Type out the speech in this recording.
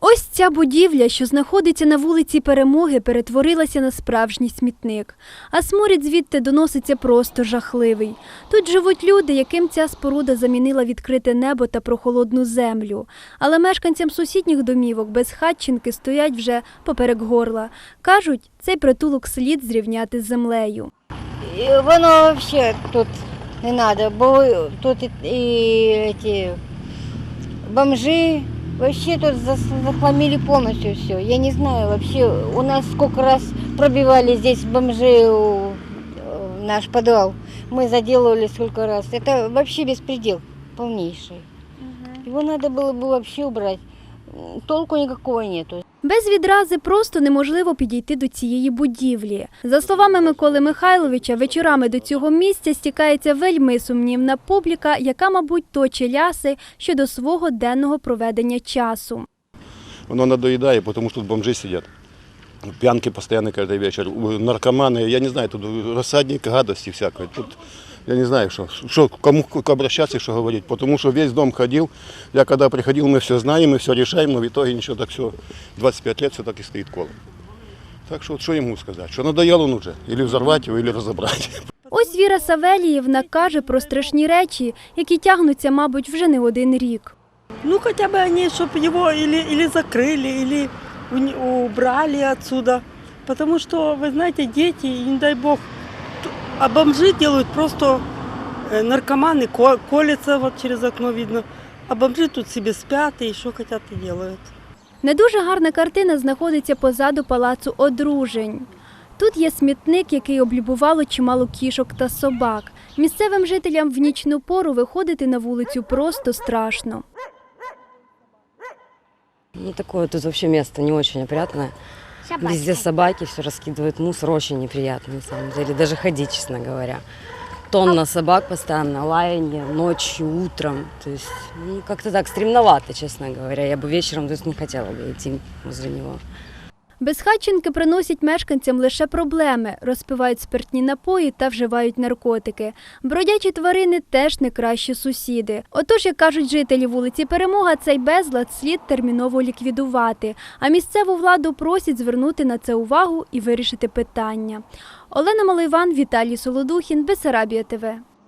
Ось ця будівля, що знаходиться на вулиці Перемоги, перетворилася на справжній смітник. А сморід звідти доноситься просто жахливий. Тут живуть люди, яким ця споруда замінила відкрите небо та прохолодну землю. Але мешканцям сусідніх домівок без хатчинки стоять вже поперек горла. Кажуть, цей притулок слід зрівняти з землею. Воно вообще тут не надо, бо тут і, і ці бомжи вообще тут зас- захламили полностью все. Я не знаю, вообще у нас сколько раз пробивали здесь бомжи у- в наш подвал. Мы заделывали сколько раз. Это вообще беспредел полнейший. Его надо было бы вообще убрать. Толку никакого нету. Без відрази просто неможливо підійти до цієї будівлі. За словами Миколи Михайловича, вечорами до цього місця стікається вельми сумнівна публіка, яка, мабуть, точить ляси щодо свого денного проведення часу. Оно надоедает, потому что тут бомжи сидят. Пьянки постоянно каждый вечер. Наркоманы, я не знаю, тут рассадник гадости всякой. Тут я не знаю, что, что кому к- обращаться и что говорить. Потому что весь дом ходил. Я когда приходил, мы все знаем, мы все решаем, но в итоге ничего так все. 25 лет все так и стоит колом. Так что вот что ему сказать? Что надоело он уже? Или взорвать его, или разобрать. Ось Віра Савеліївна каже про страшні речі, які тягнуться, мабуть, вже не один рік. Ну, хотя бы они, чтобы его или, или закрыли, или уни- убрали отсюда. Потому что, вы знаете, дети, и не дай бог, т- а бомжи делают просто э, наркоманы, ко- колятся, вот через окно видно. А бомжи тут себе спят и что хотят и делают. Не дуже гарна картина знаходиться позаду палацу одружень. Тут є смітник, який облюбувало чимало кішок та собак. Місцевим жителям в нічну пору виходити на вулицю просто страшно. Ну, такое тут вообще место не очень опрятное. Везде собаки, все раскидывают мусор, очень неприятно, на самом деле. Даже ходить, честно говоря. Тонна собак постоянно, лаяние, ночью, утром. То есть, ну, как-то так, стремновато, честно говоря. Я бы вечером то есть, не хотела бы идти возле него. Безхатченки приносять мешканцям лише проблеми, розпивають спиртні напої та вживають наркотики. Бродячі тварини теж не кращі сусіди. Отож, як кажуть жителі вулиці Перемога, цей безлад слід терміново ліквідувати. А місцеву владу просять звернути на це увагу і вирішити питання. Олена Малайван, Віталій Солодухін, Бесарабія ТВ.